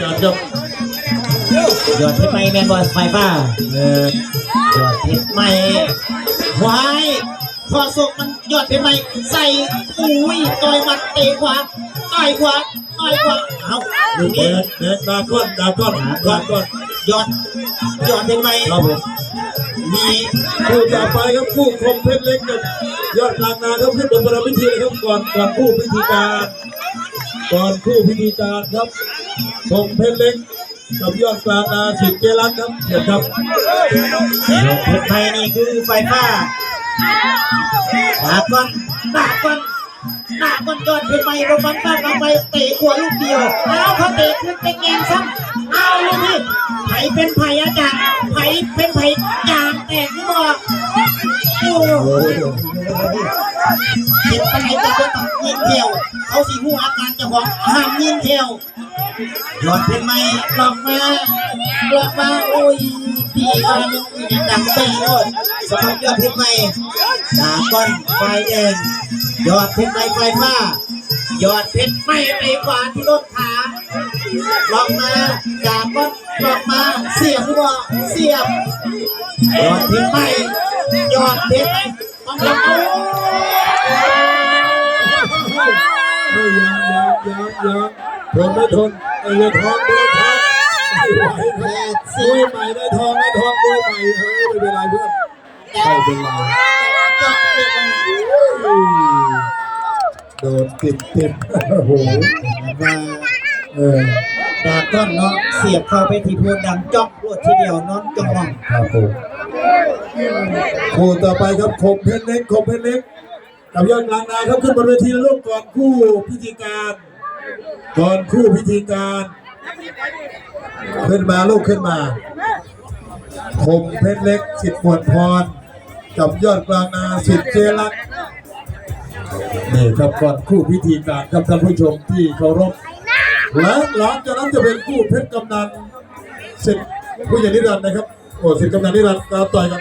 ยอดครับยอดเพชรใหม่แมนบอลไฟฟ้าเออยอดเพชรใหม่ควายพอส่งมันยอดเพชรใหม่ใส่อุ้ยต่อยมัดเตะขวาต่อยขวาต่อยขวาเอาดูเปินี่ดเปิดดาก้อนดาก้อนดาก้อนยอดยอดเพชรใหม่ครับผมมีคู่ต่อไปครับคู่คมเพชรเล็กกับยอดกลางนาครับขึ้นบนประพิธีเลยครับก่อนก่อนคู่พิธีการก่อนคู่พิธีการครับ คมเพชรเล็กกับยอดกลางนาสิทธิ์เจรักครับเชิญครับยอดเพชรใหม่นี่คือไฟฟ้าดาก้อนดาก้อนดาก้อนยอดเพชรใหม่รบันต้าเข้าไปเตะขวาลูกเดียวเอาเขาเตะขึ้นเป็นแงงซ้ำเอาลูกนี้ไผเป็นไผอาจารย์ไผเป็นไผจางแตกที่บอกโอ้เห็นปานไหนจะบ่ต้องยิงเที่ยวเขาสิหูอาการจ้าของห้ามยิงเที่ยว ยอดเป็นไหมหลอกมาหลอกมาโอ้ยตีมาหนึ่งยังดังเตะโอ้ยสำหรับยอดเพชรไหมดาก้อนไฟแดงยอดเพชรไหมไฟฟ้ายอดเพชรไหมไปขวาที่รถขาหลอกมาดาก้อนหลอกมาเสียบหรือเปล่าเสียบยอดเพชรไหมยอดเพชรมต้องรับโอ้เฮ้ยยังยังยังยังทนไม่ทน ไอ้เรือทองเรือทองไม่ไหวแปดมสิวยใหม่ได้ทองได้ทองมวยใหม่เฮ้ยไม่เป็นไรเพื่อนไม่เป็นไรจับเลยอืมโดนติดติดโอ้โหมาเออดาก้อนเนาะเสียบเข้าไปที่พนดังจ๊อกรวดทีเดียวนอนจ้องมองครับผมคู่ต่อไปครับคมเพชรเล็กคมเพชรเล็กกับยอดกลางนายครับขึ้นบนเวทีลูกก่อนคู่พิธีการ ก่อนคู่พิธีการ ขึ้นมาลูกขึ้นมาคมเพชรเล็กสิทธิ์หมวดพรกับยอดกลางนาสิทธิ์เจรักนี่ครับก่อนคู่พิธีการครับท่านผู้ชมที่เคารพและหลังจากนั้นจะเป็นคู่เพชรกำนันสิทธิ์ผู้ใหญ่นิรันดร์นะครับโอ้สิทธิ์กำนันนิรันดร์การต่อยกัน